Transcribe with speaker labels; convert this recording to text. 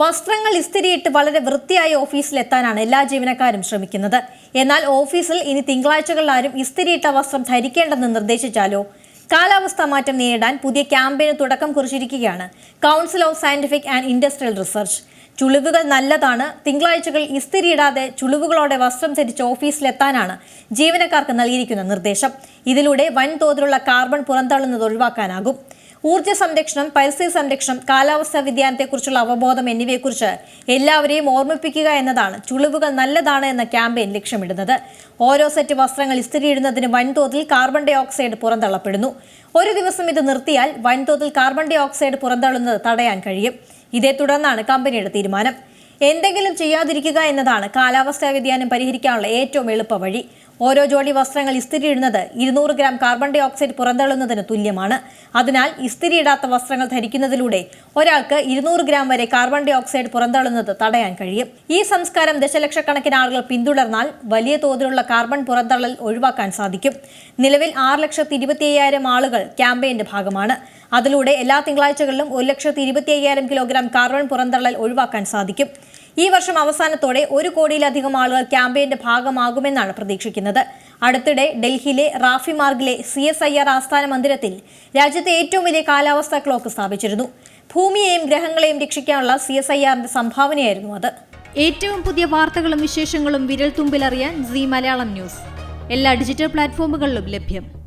Speaker 1: വസ്ത്രങ്ങൾ ഇസ്തിരിയിട്ട് വളരെ വൃത്തിയായി ഓഫീസിലെത്താനാണ് എല്ലാ ജീവനക്കാരും ശ്രമിക്കുന്നത്. എന്നാൽ ഓഫീസിൽ ഇനി തിങ്കളാഴ്ചകളിൽ ആരും ഇസ്തിരിയിട്ട വസ്ത്രം ധരിക്കേണ്ടെന്ന് നിർദ്ദേശിച്ചാലോ? കാലാവസ്ഥ മാറ്റം നേരിടാൻ പുതിയ ക്യാമ്പയിന് തുടക്കം കുറിച്ചിരിക്കുകയാണ് council of scientific and industrial research. ചുളിവുകൾ നല്ലതാണ് തിങ്കളാഴ്ചകൾ ഇസ്തിരിയിടാതെ ചുളിവുകളോടെ വസ്ത്രം ധരിച്ച് ഓഫീസിലെത്താനാണ് ജീവനക്കാർക്ക് നൽകിയിരിക്കുന്ന നിർദ്ദേശം. ഇതിലൂടെ വൻതോതിലുള്ള കാർബൺ പുറന്തള്ളുന്നത് ഒഴിവാക്കാനാകും. ഊർജ സംരക്ഷണം പരിസ്ഥിതി സംരക്ഷണം കാലാവസ്ഥാ വ്യതിയാനത്തെക്കുറിച്ചുള്ള അവബോധം എന്നിവയെക്കുറിച്ച് എല്ലാവരെയും ഓർമ്മിപ്പിക്കുക എന്നതാണ് ചുളിവുകൾ നല്ലതാണ് എന്ന ക്യാമ്പയിൻ ലക്ഷ്യമിടുന്നത്. ഓരോ സെറ്റ് വസ്ത്രങ്ങൾ ഇസ്തിരിയിടുന്നതിന് വൻതോതിൽ കാർബൺ ഡൈ ഓക്സൈഡ് പുറന്തള്ളപ്പെടുന്നു. ഒരു ദിവസം ഇത് നിർത്തിയാൽ വൻതോതിൽ കാർബൺ ഡൈ ഓക്സൈഡ് പുറന്തള്ളുന്നത് തടയാൻ കഴിയും. ഇതേ തുടർന്നാണ് കമ്പനിയുടെ തീരുമാനം. എന്തെങ്കിലും ചെയ്യാതിരിക്കുക എന്നതാണ് കാലാവസ്ഥാ വ്യതിയാനം പരിഹരിക്കാനുള്ള ഏറ്റവും എളുപ്പ വഴി. ഓരോ ജോഡി വസ്ത്രങ്ങൾ ഇസ്തിരിയിടുന്നത് ഇരുന്നൂറ് ഗ്രാം കാർബൺ ഡൈ ഓക്സൈഡ് പുറന്തള്ളുന്നതിന് തുല്യമാണ്. അതിനാൽ ഇസ്തിരിയിടാത്ത വസ്ത്രങ്ങൾ ധരിക്കുന്നതിലൂടെ ഒരാൾക്ക് ഇരുന്നൂറ് ഗ്രാം വരെ കാർബൺ ഡൈ ഓക്സൈഡ് പുറന്തള്ളുന്നത് തടയാൻ കഴിയും. ഈ സംസ്കാരം ദശലക്ഷക്കണക്കിന് ആളുകൾ പിന്തുടർന്നാൽ വലിയ തോതിലുള്ള കാർബൺ പുറന്തള്ളൽ ഒഴിവാക്കാൻ സാധിക്കും. നിലവിൽ ആറ് ലക്ഷത്തി ഇരുപത്തി അയ്യായിരം ആളുകൾ ക്യാമ്പയിന്റെ ഭാഗമാണ്. അതിലൂടെ എല്ലാ തിങ്കളാഴ്ചകളിലും ഒരു ലക്ഷത്തി ഇരുപത്തി അയ്യായിരം കിലോഗ്രാം കാർബൺ പുറന്തള്ളൽ ഒഴിവാക്കാൻ സാധിക്കും. ഈ വർഷം അവസാനത്തോടെ ഒരു കോടിയിലധികം ആളുകൾ ക്യാമ്പയിന്റെ ഭാഗമാകുമെന്നാണ് പ്രതീക്ഷിക്കുന്നത്. അടുത്തിടെ ഡൽഹിയിലെ റാഫി മാർഗിലെ സി എസ് ഐ ആർ ആസ്ഥാന മന്ദിരത്തിൽ രാജ്യത്തെ ഏറ്റവും വലിയ കാലാവസ്ഥാ ക്ലോക്ക് സ്ഥാപിച്ചിരുന്നു. ഭൂമിയെയും ഗ്രഹങ്ങളെയും രക്ഷിക്കാനുള്ള സി എസ് ഐ ആറിന്റെ സംഭാവനയായിരുന്നു അത്. ഏറ്റവും പുതിയ വാർത്തകളും വിശേഷങ്ങളും വിരൽ തുമ്പിലറിയാൻ സി മലയാളം ന്യൂസ്. എല്ലാ ഡിജിറ്റൽ പ്ലാറ്റ്ഫോമുകളിലും ലഭ്യം.